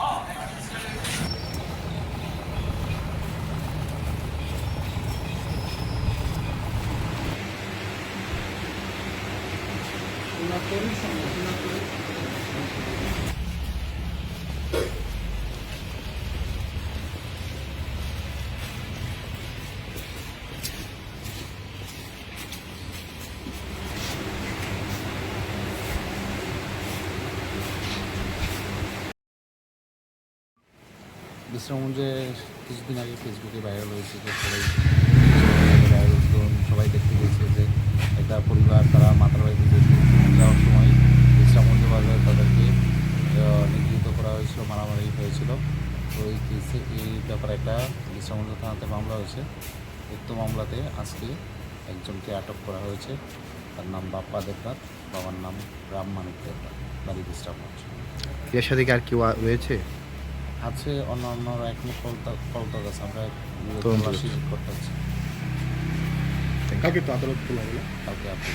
なってる人もなってる বিশ্রামগঞ্জে কিছুদিন আগে ফেসবুকে ভাইরাল হয়েছে যে সবাই ধরুন সবাই দেখতে পেয়েছে যে একটা পরিবার, তারা মাতার বাড়িতে যাওয়ার সময় বিশ্রামগঞ্জ বাজারে তাদেরকে নিগৃহীত করা হয়েছিল, মারামারি হয়েছিল। তো এই কেসে এই ব্যাপারে একটা বিশ্রামগঞ্জ থানাতে মামলা হয়েছে। উক্ত মামলাতে আজকে একজনকে আটক করা হয়েছে। তার নাম বাপ্পা দেবনাথ, বাবার নাম রাম মানিক দেবনাথ, বাড়ি বিশ্রামগঞ্জ। এর সাথে আর কেউ রয়েছে আছে অন্য অন্য এখনও কলতা কলতা আছে আমরা তল্লাশি করতে হচ্ছে কাকে তো আদালত খোলা হলো? কাউকে আপনি